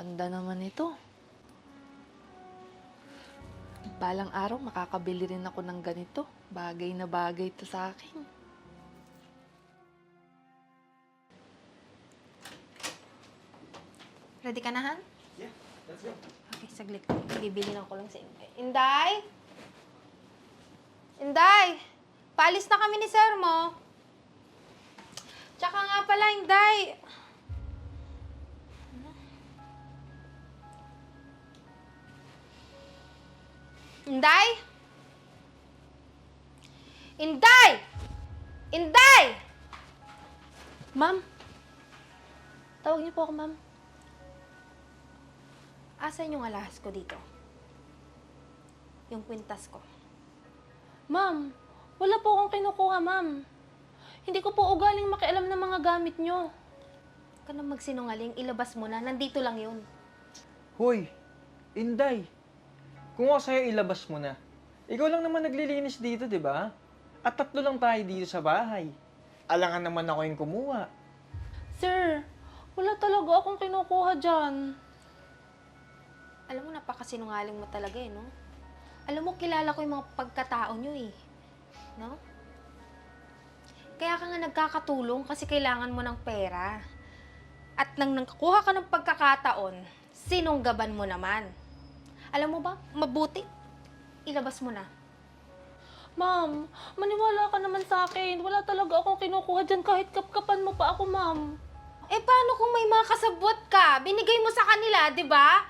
Ganda naman ito. Balang araw, makakabili rin ako ng ganito. Bagay na bagay ito sa akin. Ready ka na, Han? Yeah, let's go. Okay, saglit. Bibili lang ko lang sa Inday. Inday? Inday! Paalis na kami ni sir mo. Tsaka nga pala, Inday. Inday? Inday! Inday! Ma'am! Tawag niyo po ako, ma'am. Asan yung alahas ko dito? Yung kwintas ko. Ma'am, wala po akong kinukuha, ma'am. Hindi ko po ugaling makialam ng mga gamit niyo. Huwag ka na magsinungaling, ilabas mo na. Nandito lang yun. Hoy, Inday. Kung ako sa'yo, ilabas mo na. Ikaw lang naman naglilinis dito, di ba? At tatlo lang tayo dito sa bahay. Alangan naman ako yung kumuha. Sir, wala talaga akong kinukuha dyan. Alam mo, napakasinungaling mo talaga eh, no? Alam mo, kilala ko yung mga pagkatao nyo eh. No? Kaya ka nga nagkakatulong kasi kailangan mo ng pera. At nang nakakuha ka ng pagkakataon, sinunggaban mo naman. Alam mo ba, mabuti, ilabas mo na. Ma'am, maniwala ka naman sa akin. Wala talaga akong kinukuha dyan kahit kapkapan mo pa ako, ma'am. Eh, paano kung may mga ka? Binigay mo sa kanila, di ba?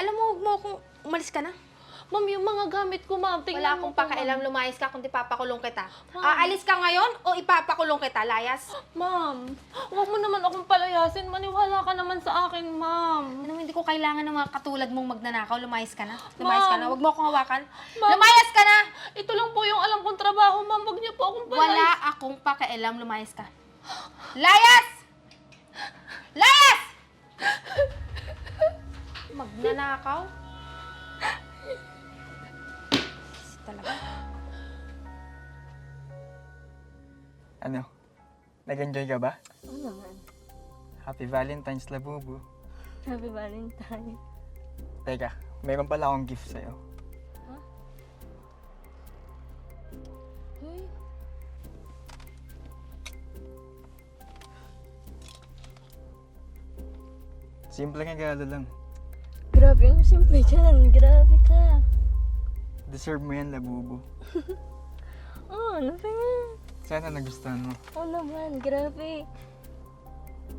Alam mo, huwag mo kung umalis ka na. Ma'am, yung mga gamit ko, ma'am. Tingnan Wala mo akong po, pakialam, lumayas ka kundi papakulong kita. Ma'am. Aalis ka ngayon o ipapakulong kita, layas? Ma'am, huwag mo naman akong palayasin. Maniwala ka naman sa akin, ma'am. Ano, hindi ko kailangan ng mga katulad mong magnanakaw. Lumayas ka na. Lumayas ka na. Huwag mo akong hawakan. Ma'am. Lumayas ka na! Ito lang po yung alam kong trabaho, ma'am. Huwag niyo po akong Wala palayasin. akong pakialam. Lumayas ka. Layas! Layas! Magnanakaw? Talaga. Ano? Nag-enjoy ka ba? Oo naman. Happy Valentine's, Labubu. Happy Valentine. Teka, meron pala akong gift sa'yo. Uy, Simple nga regalo lang. grabe ang simple dyan. Grabe ka. Deserve mo yan, Labubu. Oh, ano ba yan? Sana nagustuhan mo. Oo naman, grabe.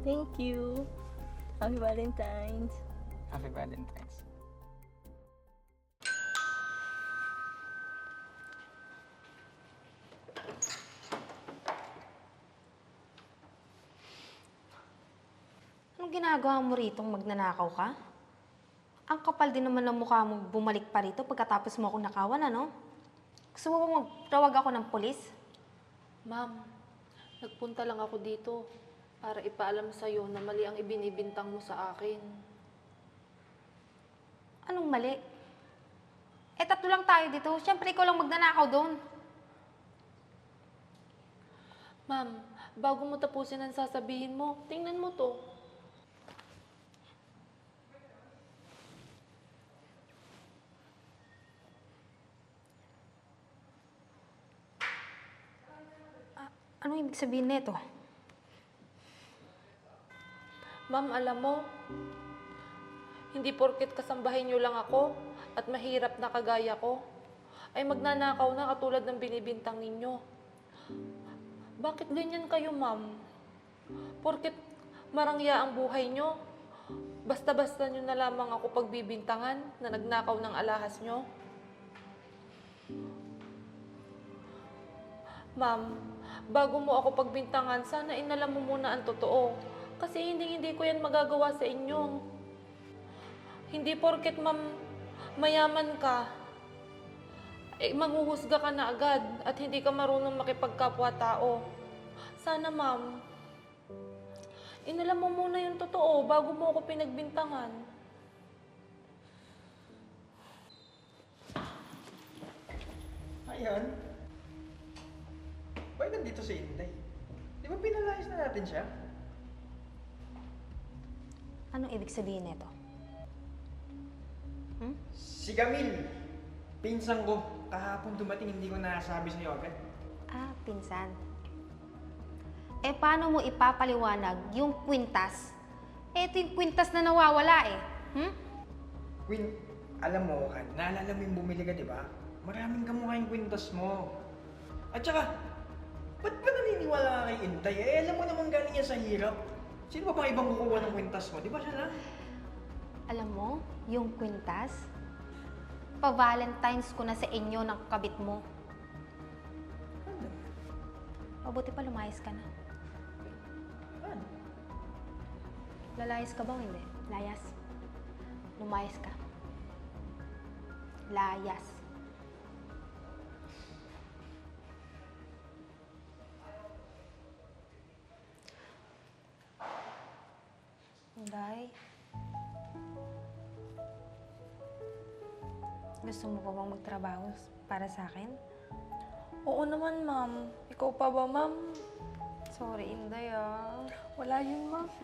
Thank you. Happy Valentine's. Happy Valentine's. Anong ginagawa mo rito? Magnanakaw ka? Ang kapal din naman ng mukha mo bumalik pa rito pagkatapos mo akong nakawan, ano? Gusto mo bang magtawag ako ng polis? Ma'am, nagpunta lang ako dito para ipaalam sa'yo na mali ang ibinibintang mo sa akin. Anong mali? Eh, tatlo lang tayo dito. Siyempre, ikaw lang magnanakaw doon. Ma'am, bago mo tapusin ang sasabihin mo, tingnan mo to. Anong ibig sabihin nito? Ma'am, alam mo, hindi porket kasambahin niyo lang ako at mahirap na kagaya ko, ay magnanakaw na katulad ng binibintang ninyo. Bakit ganyan kayo, ma'am? Porket marangya ang buhay nyo, basta-basta nyo na lamang ako pagbibintangan na nagnakaw ng alahas nyo? Ma'am, bago mo ako pagbintangan, sana inalam mo muna ang totoo. Kasi hindi hindi ko yan magagawa sa inyo. Hindi porket ma'am mayaman ka, eh manghuhusga ka na agad at hindi ka marunong makipagkapwa-tao. Sana ma'am, inalam mo muna yung totoo bago mo ako pinagbintangan. Ayan. Bakit nandito si Inday? Di ba pinalayas na natin siya? Anong ibig sabihin nito? Si Camille, pinsan ko. Kahapon dumating, hindi ko nasabi sa'yo agad. Ah, pinsan. Eh, paano mo ipapaliwanag yung kwintas? Eh, ito yung kwintas na nawawala eh. Hmm? Queen, alam mo, kan, naalala mo yung bumili ka, di ba? Maraming kamukha yung kwintas mo. At saka, ba't ba naniniwala ka kay Intay? Eh, alam mo naman galing yan sa hirap. Sino ba bang ibang kukuha ng kwintas mo? Di ba siya lang? Alam mo, yung kwintas, pa-valentines ko na sa inyo ng kabit mo. Ano? Mabuti pa lumayas ka na. Ano? Lalayas ka ba o hindi? Layas. Lumayas ka. Layas. Gusto mo pa bang magtrabaho para sa akin? Oo naman, ma'am. Ikaw pa ba, ma'am? Sorry, Inday ah. Wala yun, ma'am.